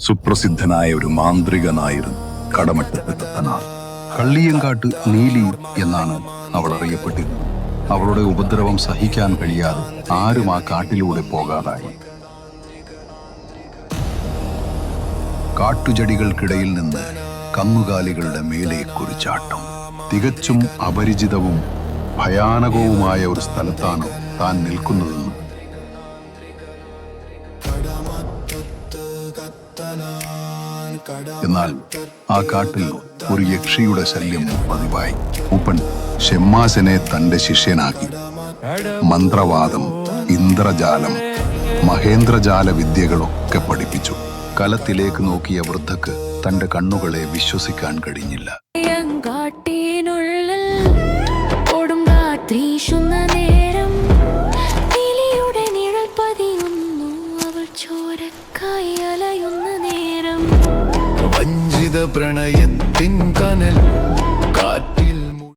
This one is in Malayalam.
സുപ്രസിദ്ധനായ ഒരു മാന്ത്രികനായിരുന്നു തത്തനാർ. കള്ളിയങ്കാട്ട് നീലി എന്നാണ് അവൾ അറിയപ്പെട്ടിരുന്നത്. അവളുടെ ഉപദ്രവം സഹിക്കാൻ കഴിയാതെ ആരും ആ കാട്ടിലൂടെ പോകാതായി. കാട്ടുചെടികൾക്കിടയിൽ നിന്ന് കന്നുകാലികളുടെ മേലെ കുറിച്ചാട്ടം. തികച്ചും അപരിചിതവും ഭയാനകവുമായ ഒരു സ്ഥലത്താണ് താൻ നിൽക്കുന്നതെന്ന് എന്നാൽ ആ കാട്ടിൽ ഒരു യക്ഷിയുടെ ശല്യം പതിവായി. ഉപ്പൻ ഷെമ്മാസിനെ തന്റെ ശിഷ്യനാക്കി. മന്ത്രവാദം ഇന്ദ്രജാലം മഹേന്ദ്രജാല വിദ്യകളൊക്കെ പഠിപ്പിച്ചു. കലത്തിലേക്ക് നോക്കിയ വൃദ്ധക്ക് തന്റെ കണ്ണുകളെ വിശ്വസിക്കാൻ കഴിഞ്ഞില്ല. ചോരക്കായി അലയുന്ന பிரணயத்தின் கனல்.